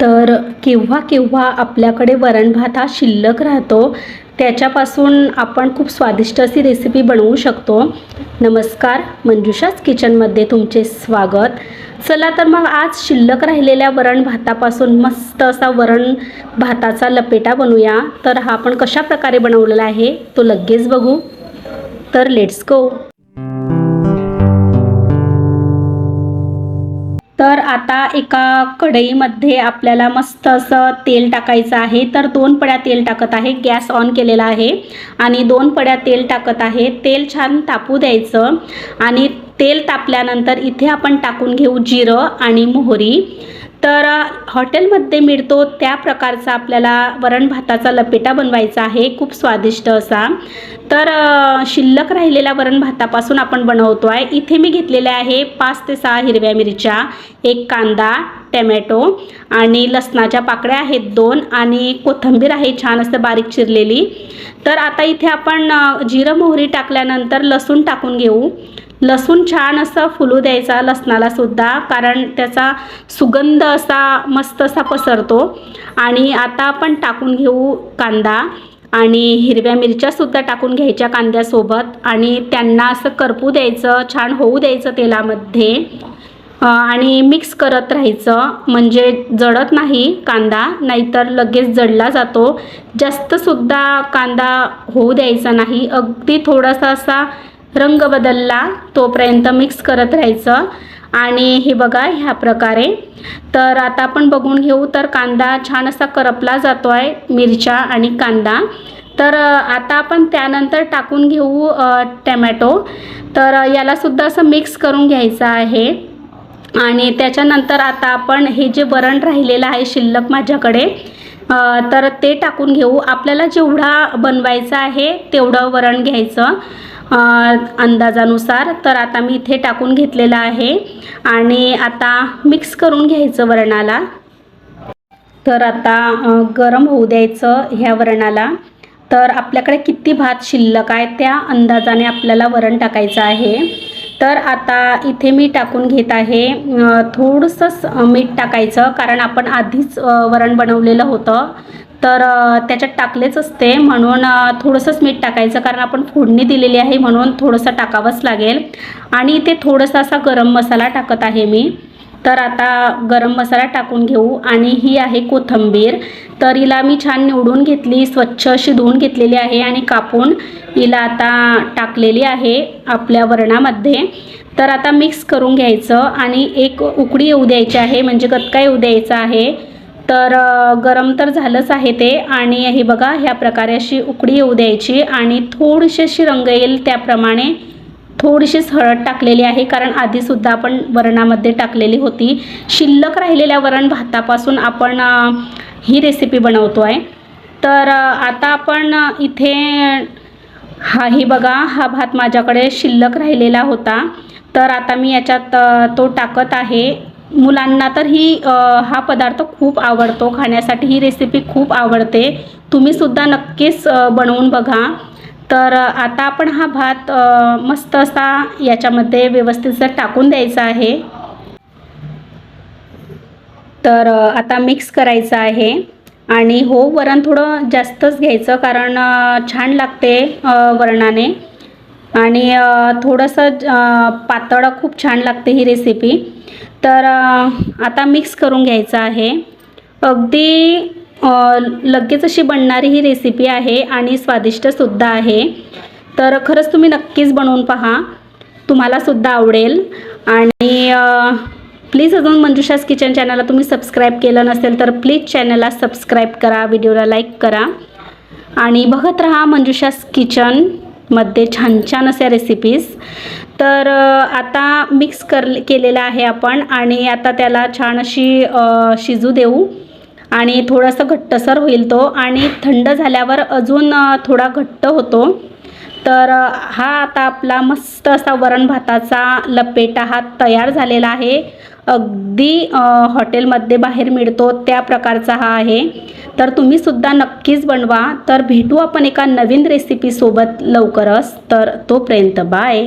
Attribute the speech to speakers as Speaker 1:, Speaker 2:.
Speaker 1: तर केव्हा केव्हा आपल्याकडे वरण भात हा शिल्लक राहतो त्याच्यापासून आपण खूप स्वादिष्ट अशी रेसिपी बनवू शकतो. नमस्कार मंजुषाच किचनमध्ये तुमचे स्वागत. चला तर मग आज शिल्लक राहिलेल्या वरण भातापासून मस्त असा वरण भाताचा लपेटा बनवूया. तर हा आपण कशा प्रकारे बनवलेला आहे तो लगेच बघू. तर लेट्स गो तर आता एका कढईमध्ये आपल्याला मस्त असं तेल टाकायचं आहे. तर दोन पड्या तेल टाकत आहे. गॅस ऑन केलेला आहे. आणि दोन पड्या तेल टाकत आहे. तेल छान तापू द्यायचं. आणि तेल तापल्यानंतर इथे आपण टाकून घेऊ जिरं आणि मोहरी. तर हॉटेलमध्ये मिळतो त्या प्रकारचा आपल्याला वरण भाताचा लपेटा बनवायचा आहे खूप स्वादिष्ट असा. तर शिल्लक राहिलेल्या वरण भातापासून आपण बनवतो आहे इथे मी घेतलेले आहे पाच ते सहा हिरव्या मिरच्या एक कांदा टमॅटो आणि लसणाच्या पाकळ्या आहेत दोन आणि कोथिंबीर आहे छान असं बारीक चिरलेली. तर आता इथे आपण जिरं मोहरी टाकल्यानंतर लसूण टाकून घेऊ. लसूण छान असं फुलू द्यायचा लसणाला सुद्धा कारण त्याचा सुगंध असा मस्त असा पसरतो. आणि आता आपण टाकून घेऊ कांदा. आणि हिरव्या मिरच्यासुद्धा टाकून घ्यायच्या कांद्यासोबत. आणि त्यांना असं करपू द्यायचं छान होऊ द्यायचं तेलामध्ये. आणि मिक्स करत राहायचं. म्हणजे जळत नाही कांदा नाहीतर लगेच जळला जातो. जास्तसुद्धा कांदा होऊ द्यायचा नाही. अगदी थोडासा असा रंग बदलला तोपर्यंत मिक्स करत राहायचं. आणि हे बघा ह्या प्रकारे. तर आता आपण बघून घेऊ तर कांदा छान असा करपला जातो आहे मिरच्या आणि कांदा. तर आता आपण त्यानंतर टाकून घेऊ टॅमॅटो टमॅटो. तर यालासुद्धा असं मिक्स करून घ्यायचं आहे. आणि त्याच्यानंतर आता आपण हे जे वरण राहिलेलं आहे शिल्लक माझ्याकडे तर ते टाकून घेऊ. आपल्याला जेवढा बनवायचं आहे तेवढं वरण घ्यायचं. अंदाजानुसार तर आता मी इथे टाकून घेतलेलं आहे. आणि आता मिक्स करून घ्यायचं वरणाला. तर आता गरम होऊ द्यायचं ह्या वरणाला. तर आपल्याकडे किती भात शिल्लक आहे त्या अंदाजाने आपल्याला वरण टाकायचं आहे. तर आता इथे मी टाकून घेत आहे थोडंसं मीठ टाकायचं कारण आपण आधीच वरण बनवलेलं होतं. तर त्याच्यात टाकलेच असते म्हणून थोडंसंच मीठ टाकायचं कारण आपण फोडणी दिलेली आहे म्हणून थोडंसं टाकावंच लागेल. आणि इथे थोडंसं असा गरम मसाला टाकत आहे मी. तर आता गरम मसाला टाकून घेऊ आणि ही आहे कोथिंबीर. तर हिला मी छान निवडून घेतली स्वच्छ अशी धुवून घेतलेली आहे आणि कापून हिला आता टाकलेली आहे आपल्या वरणामध्ये. तर आता मिक्स करून घ्यायचं आणि एक उकडी येऊ द्यायची आहे म्हणजे गतका येऊ द्यायचा आहे. तर गरम तर झालंच आहे ते आणि हे बघा ह्या प्रकारे अशी उकडी येऊ द्यायची आणि थोडीशी अशी रंग येईल त्याप्रमाणे थोडीशीच हळद टाकलेली आहे कारण आधीसुद्धा आपण वरणामध्ये टाकलेली होती. शिल्लक राहिलेल्या वरण भातापासून आपण ही रेसिपी बनवतो आहे. तर आता आपण इथे हा ही बघा हा भात माझ्याकडे शिल्लक राहिलेला होता. तर आता मी याच्यात तो टाकत आहे. मुलांना तर ही हा पदार्थ खूप आवडतो. खाण्यासाठी ही रेसिपी खूप आवडते. तुम्हीसुद्धा नक्कीच बनवून बघा. तर आता आपण हा भात मस्त असा याच्यामध्ये व्यवस्थित जर टाकून द्यायचा आहे. तर आता मिक्स करायचं आहे आणि हो वरण थोडं जास्तच घ्यायचं कारण छान लागते वरणाने. आणि थोडंसं पातळ खूप छान लागते ही रेसिपी तर आता मिक्स करून घ्यायचं आहे. अगदी लगेच अशी बनणारी ही रेसिपी आहे आणि स्वादिष्टसुद्धा आहे. तर खरंच तुम्ही नक्कीच बनवून पहा. तुम्हालासुद्धा आवडेल. आणि प्लीज अजून मंजुषास किचन चॅनलला तुम्ही सबस्क्राईब केलं नसेल तर प्लीज चॅनलला सबस्क्राईब करा व्हिडिओला लाईक करा. आणि बघत राहा मंजुषास किचनमध्ये छान छान अशा रेसिपीज तर आता मिक्स कर केलेलं आहे आपण. आणि आता त्याला छान अशी शिजू देऊ. आणि थोडंसं घट्टसर होईल तो आणि थंड झाल्यावर अजून थोडा घट्ट होतो. तर हा आता आपला मस्त असा वरण भाताचा लपेटा हा तयार झालेला आहे. अगदी हॉटेलमध्ये बाहेर मिळतो त्या प्रकारचा हा आहे. तर तुम्ही सुद्धा नक्कीच बनवा. तर भेटू आपण एका नवीन रेसिपीसोबत लवकरच. तर तोपर्यंत बाय.